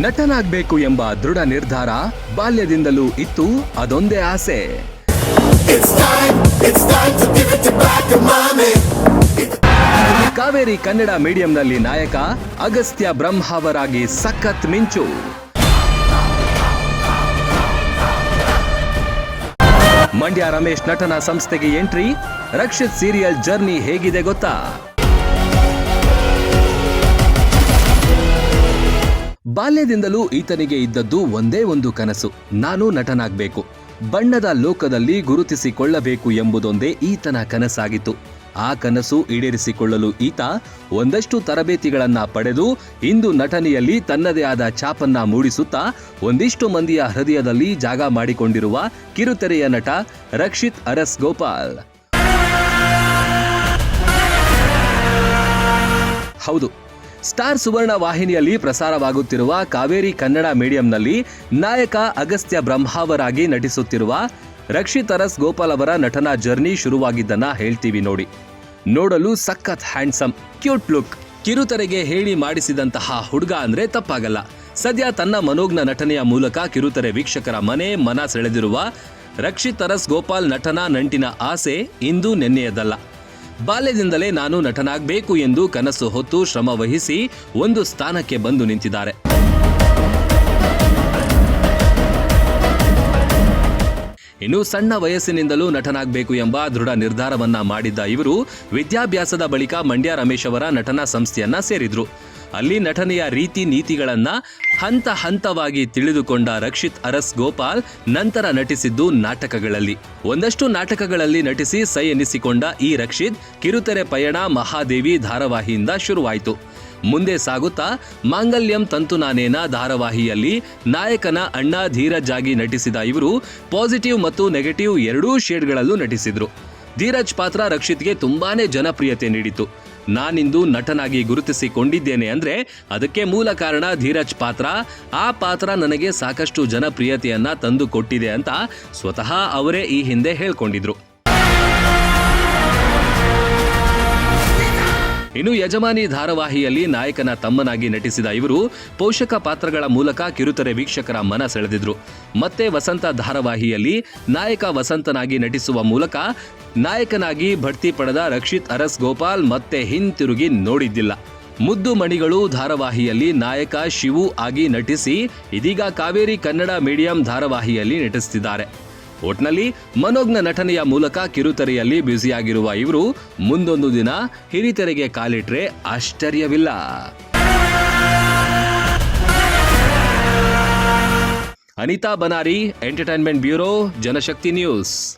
ನಟನಾಗ್ಬೇಕು ಎಂಬ ದೃಢ ನಿರ್ಧಾರ ಬಾಲ್ಯದಿಂದಲೂ ಇತ್ತು ಅದೊಂದೇ ಆಸೆ. ಕಾವೇರಿ ಕನ್ನಡ ಮೀಡಿಯಂನಲ್ಲಿ ನಾಯಕ ಅಗಸ್ತ್ಯ ಬ್ರಹ್ಮಾವರಾಗಿ ಸಖತ್ ಮಿಂಚು. ಮಂಡ್ಯ ರಮೇಶ್ ನಟನ ಸಂಸ್ಥೆಗೆ ಎಂಟ್ರಿ ರಕ್ಷಿತ್ ಸೀರಿಯಲ್ ಜರ್ನಿ ಹೇಗಿದೆ ಗೊತ್ತಾ? ಬಾಲ್ಯದಿಂದಲೂ ಈತನಿಗೆ ಇದ್ದದ್ದು ಒಂದೇ ಒಂದು ಕನಸು. ನಾನು ನಟನಾಗಬೇಕು. ಬಣ್ಣದ ಲೋಕದಲ್ಲಿ ಗುರುತಿಸಿಕೊಳ್ಳಬೇಕು ಎಂಬುದೊಂದೇ ಈತನ ಕನಸಾಗಿತ್ತು. ಆ ಕನಸು ಈಡೇರಿಸಿಕೊಳ್ಳಲು ಈತ ಒಂದಷ್ಟು ತರಬೇತಿಗಳನ್ನ ಪಡೆದು ಇಂದು ನಟನೆಯಲ್ಲಿ ತನ್ನದೇ ಆದ ಛಾಪನ್ನ ಮೂಡಿಸುತ್ತಾ ಒಂದಿಷ್ಟು ಮಂದಿಯ ಹೃದಯದಲ್ಲಿ ಜಾಗ ಮಾಡಿಕೊಂಡಿರುವ ಕಿರುತೆರೆಯ ನಟ ರಕ್ಷಿತ್ ಅರಸ್ ಗೋಪಾಲ್ ಹೌದು ಸ್ಟಾರ್ ಸುವರ್ಣ ವಾಹಿನಿಯಲ್ಲಿ ಪ್ರಸಾರವಾಗುತ್ತಿರುವ ಕಾವೇರಿ ಕನ್ನಡ ಮೀಡಿಯಂನಲ್ಲಿ ನಾಯಕ ಅಗಸ್ತ್ಯ ಬ್ರಹ್ಮಾವರಾಗಿ ನಟಿಸುತ್ತಿರುವ ರಕ್ಷಿತ್ ಅರಸ್ ಗೋಪಾಲ್ ಅವರ ನಟನಾ ಜರ್ನಿ ಶುರುವಾಗಿದ್ದನ್ನ ಹೇಳ್ತೀವಿ ನೋಡಿ. ನೋಡಲು ಸಖತ್ ಹ್ಯಾಂಡ್ಸಮ್, ಕ್ಯೂಟ್ ಲುಕ್, ಕಿರುತೆರೆಗೆ ಹೇಳಿ ಮಾಡಿಸಿದಂತಹ ಹುಡುಗ ಅಂದ್ರೆ ತಪ್ಪಾಗಲ್ಲ. ಸದ್ಯ ತನ್ನ ಮನೋಜ್ಞ ನಟನೆಯ ಮೂಲಕ ಕಿರುತೆರೆ ವೀಕ್ಷಕರ ಮನೆ ಮನ ಸೆಳೆದಿರುವ ರಕ್ಷಿತ್ ಗೋಪಾಲ್ ನಟನಾ ನಂಟಿನ ಆಸೆ ಇಂದು ನೆನ್ನೆಯದಲ್ಲ. ಬಾಲ್ಯದಿಂದಲೇ ನಾನು ನಟನಾಗಬೇಕು ಎಂದು ಕನಸು ಹೊತ್ತು ಶ್ರಮ ವಹಿಸಿ ಒಂದು ಸ್ಥಾನಕ್ಕೆ ಬಂದು ನಿಂತಿದ್ದಾರೆ. ಇನ್ನು ಸಣ್ಣ ವಯಸ್ಸಿನಿಂದಲೂ ನಟನಾಗಬೇಕು ಎಂಬ ದೃಢ ನಿರ್ಧಾರವನ್ನ ಮಾಡಿದ್ದ ಇವರು ವಿದ್ಯಾಭ್ಯಾಸದ ಬಳಿಕ ಮಂಡ್ಯ ರಮೇಶ್ ಅವರ ನಟನಾ ಸಂಸ್ಥೆಯನ್ನ ಸೇರಿದ್ರು. ಅಲ್ಲಿ ನಟನೆಯ ರೀತಿ ನೀತಿಗಳನ್ನ ಹಂತ ಹಂತವಾಗಿ ತಿಳಿದುಕೊಂಡ ರಕ್ಷಿತ್ ಅರಸ್ ಗೋಪಾಲ್ ನಂತರ ನಟಿಸಿದ್ದು ನಾಟಕಗಳಲ್ಲಿ. ಒಂದಷ್ಟು ನಾಟಕಗಳಲ್ಲಿ ನಟಿಸಿ ಸೈ ಎನ್ನಿಸಿಕೊಂಡ ಈ ರಕ್ಷಿತ್ ಕಿರುತೆರೆ ಪಯಣ ಮಹಾದೇವಿ ಧಾರಾವಾಹಿಯಿಂದ ಶುರುವಾಯಿತು. ಮುಂದೆ ಸಾಗುತ್ತಾ ಮಾಂಗಲ್ಯಂ ತಂತು ನಾನೇನ ಧಾರಾವಾಹಿಯಲ್ಲಿ ನಾಯಕನ ಅಣ್ಣ ಧೀರಜ್ ಆಗಿ ನಟಿಸಿದ ಇವರು ಪಾಸಿಟಿವ್ ಮತ್ತು ನೆಗೆಟಿವ್ ಎರಡೂ ಶೇಡ್ಗಳಲ್ಲೂ ನಟಿಸಿದ್ರು. ಧೀರಜ್ ಪಾತ್ರ ರಕ್ಷಿತ್ಗೆ ತುಂಬಾನೇ ಜನಪ್ರಿಯತೆ ನೀಡಿತು ನಾನಿಂದು ನಟನಾಗಿ ಗುರುತಿಸಿಕೊಂಡಿದ್ದೇನೆ ಅಂದ್ರೆ ಅದಕ್ಕೆ ಮೂಲ ಕಾರಣ ಧೀರಜ್ ಪಾತ್ರ. ಆ ಪಾತ್ರ ನನಗೆ ಸಾಕಷ್ಟು ಜನಪ್ರಿಯತೆಯನ್ನ ತಂದು ಕೊಟ್ಟಿದೆ ಅಂತ ಸ್ವತಃ ಅವರೇ ಈ ಹಿಂದೆ ಹೇಳ್ಕೊಂಡಿದ್ರು. ಇನ್ನು ಯಜಮಾನಿ ಧಾರಾವಾಹಿಯಲ್ಲಿ ನಾಯಕನ ತಮ್ಮನಾಗಿ ನಟಿಸಿದ ಇವರು ಪೋಷಕ ಪಾತ್ರಗಳ ಮೂಲಕ ಕಿರುತೆರೆ ವೀಕ್ಷಕರ ಮನ ಸೆಳೆದಿದ್ರು. ಮತ್ತೆ ವಸಂತ ಧಾರಾವಾಹಿಯಲ್ಲಿ ನಾಯಕ ವಸಂತನಾಗಿ ನಟಿಸುವ ಮೂಲಕ ನಾಯಕನಾಗಿ ಬಡ್ತಿ ಪಡೆದ ರಕ್ಷಿತ್, ಅರಸ್ ಗೋಪಾಲ್ ಮತ್ತೆ ಹಿಂತಿರುಗಿ ನೋಡಿದ್ದಿಲ್ಲ. ಮುದ್ದು ಮಣಿಗಳು ಧಾರಾವಾಹಿಯಲ್ಲಿ ನಾಯಕ ಶಿವು ಆಗಿ ನಟಿಸಿ ಇದೀಗ ಕಾವೇರಿ ಕನ್ನಡ ಮೀಡಿಯಂ ಧಾರಾವಾಹಿಯಲ್ಲಿ ನಟಿಸುತ್ತಿದ್ದಾರೆ ಒಟ್ನಲ್ಲಿ ಮನೋಜ್ಞ ನಟನೆಯ ಮೂಲಕ ಕಿರುತೆರೆಯಲ್ಲಿ ಬ್ಯುಸಿಯಾಗಿರುವ ಇವರು ಮುಂದೊಂದು ದಿನ ಹಿರಿತೆರೆಗೆ ಕಾಲಿಟ್ರೆ ಆಶ್ಚರ್ಯವಿಲ್ಲ. Anita Banari entertainment bureau Janashakti news